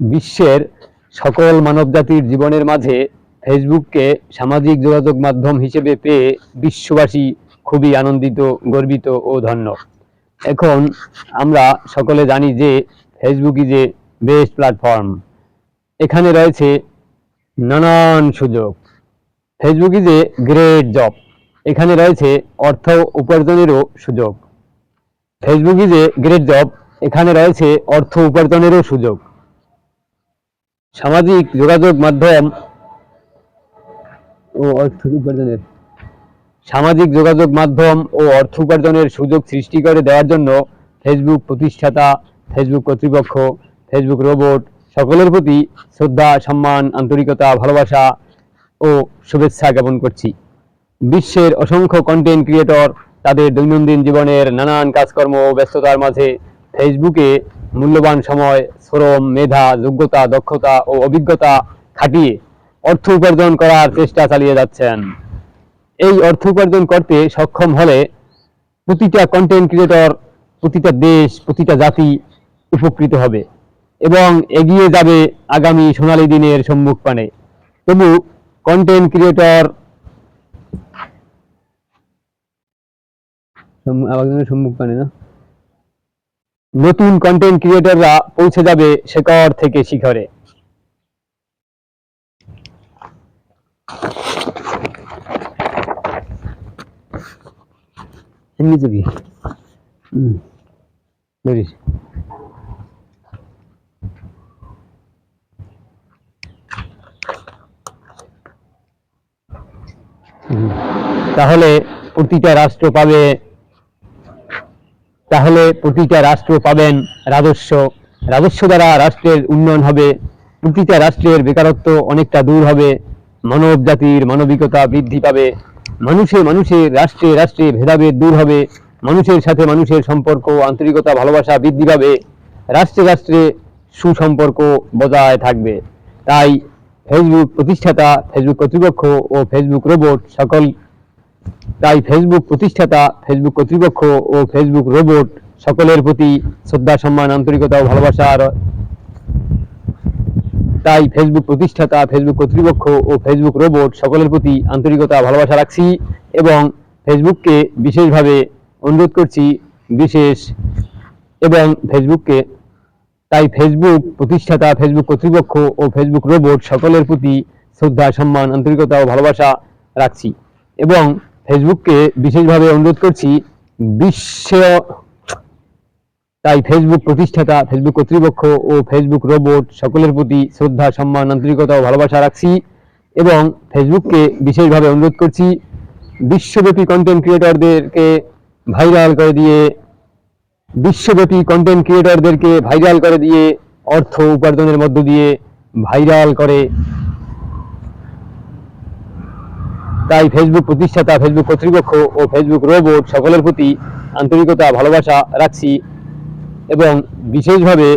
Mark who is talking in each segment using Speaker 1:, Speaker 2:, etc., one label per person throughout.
Speaker 1: বিশ্বের সকল মানবজাতির জীবনের মাঝে ফেসবুককে সামাজিক যোগাযোগ মাধ্যম হিসেবে পেয়ে বিশ্ববাসী খুবই আনন্দিত, গর্বিত ও ধন্য। এখন আমরা সকলে জানি যে Facebook is a best platform এখানে রয়েছে নানান সুযোগ। Facebook is a great job এখানে রয়েছে অর্থ উপার্জনেরও সুযোগ। Facebook is a great job এখানে রয়েছে অর্থ উপার্জনেরও সুযোগ। সামাজিক যোগাযোগ মাধ্যম ও অর্থ উপার্জনের। সামাজিক যোগাযোগ মাধ্যম ও অর্থ উপার্জনের সুযোগ সৃষ্টি করে দেওয়ার জন্য ফেসবুক প্রতিষ্ঠাতা ফেসবুক কর্তৃপক্ষ ফেসবুক রোবট সকলের প্রতি শ্রদ্ধা, সম্মান, আন্তরিকতা, ভালোবাসা ও শুভেচ্ছা জ্ঞাপন করছি। বিশ্বের অসংখ্য কন্টেন্ট ক্রিয়েটর তাদের দৈনন্দিন জীবনের নানান কাজকর্ম ও ব্যস্ততার মাঝে ফেসবুকে মূল্যবান সময়, শ্রম, মেধা, যোগ্যতা, দক্ষতা ও অভিজ্ঞতা খাটিয়ে অর্থ উপার্জন করার চেষ্টা চালিয়ে যাচ্ছেন। এই অর্থ উপার্জন করতে সক্ষম হলে প্রতিটা কন্টেন্ট ক্রিয়েটর প্রতিটা দেশ, প্রতিটা জাতি উপকৃত হবে এবং এগিয়ে যাবে আগামী সোনালী দিনের সম্মুখ পানে তবু কন্টেন্ট ক্রিয়েটর সম্মুখ পানে না? নতুন কন্টেন্ট ক্রিয়েটররা পৌঁছে যাবে শেখর থেকে শিখরে। তাহলে প্রতিটা রাষ্ট্র পাবে তাহলে প্রতিটা রাষ্ট্র পাবেন রাজস্ব। রাজস্ব দ্বারা রাষ্ট্রের উন্নয়ন হবে। প্রতিটা রাষ্ট্রের বেকারত্ব অনেকটা দূর হবে। মানব জাতির মানবিকতা বৃদ্ধি পাবে। মানুষে মানুষের রাষ্ট্রে রাষ্ট্রে ভেদাভেদ দূর হবে। মানুষের সাথে মানুষের সম্পর্ক, আন্তরিকতা, ভালোবাসা বৃদ্ধি পাবে। রাষ্ট্রে রাষ্ট্রে সুসম্পর্ক বজায় থাকবে। তাই ফেসবুক প্রতিষ্ঠাতা ফেসবুক কর্তৃপক্ষ ও ফেসবুক রোবট সকল তাই ফেসবুক প্রতিষ্ঠাতা ফেসবুক কর্তৃপক্ষ ও ফেসবুক রোবট সকলের প্রতি শ্রদ্ধা, সম্মান, আন্তরিকতা ও ভালোবাসার তাই ফেসবুক প্রতিষ্ঠাতা ফেসবুক কর্তৃপক্ষ ও ফেসবুক রোবট সকলের প্রতি আন্তরিকতা ভালোবাসা রাখছি এবং ফেসবুককে বিশেষভাবে অনুরোধ করছি, বিশেষ এবং ফেসবুককে তাই ফেসবুক প্রতিষ্ঠাতা ফেসবুক কর্তৃপক্ষ ও ফেসবুক রোবট সকলের প্রতি শ্রদ্ধা, সম্মান, আন্তরিকতা ও ভালোবাসা রাখছি এবং ফেসবুককে বিশেষভাবে অনুরোধ করছি, বিশ্ব তাই ফেসবুক প্রতিষ্ঠাতা, ফেসবুক কর্তৃপক্ষ ও ফেসবুক রোবট সকলের প্রতি শ্রদ্ধা, সম্মান, আন্তরিকতা ও ভালোবাসা রাখছি এবং ফেসবুককে বিশেষভাবে অনুরোধ করছি, বিশ্বব্যাপী কন্টেন্ট ক্রিয়েটরদেরকে ভাইরাল করে দিয়ে, বিশ্বব্যাপী কন্টেন্ট ক্রিয়েটরদেরকে ভাইরাল করে দিয়ে, অর্থ উপার্জনের মধ্য দিয়ে ভাইরাল করে তাই ফেসবুক প্রতিষ্ঠাতা ফেসবুক কর্তৃপক্ষ ও ফেসবুক রোবট সকলের প্রতি আন্তরিকতা, ভালোবাসা রাখছি এবং বিশেষভাবে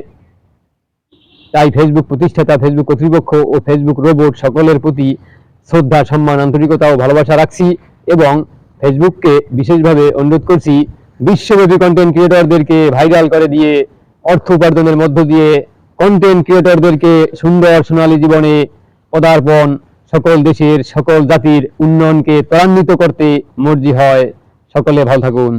Speaker 1: তাই ফেসবুক প্রতিষ্ঠাতা ফেসবুক কর্তৃপক্ষ ও ফেসবুক রোবট সকলের প্রতি শ্রদ্ধা, সম্মান, আন্তরিকতা ও ভালোবাসা রাখছি এবং ফেসবুককে বিশেষভাবে অনুরোধ করছি বিশ্বব্যাপী কন্টেন্ট ক্রিয়েটরদেরকে ভাইরাল করে দিয়ে, অর্থ উপার্জনের মধ্য দিয়ে কন্টেন্ট ক্রিয়েটরদেরকে সুন্দর, সোনালী জীবনে পদার্পণ সকল দেশের সকল জাতির উন্নয়নকে ত্বরান্বিত করতে মর্জি হয়। সকলে ভালো থাকুন।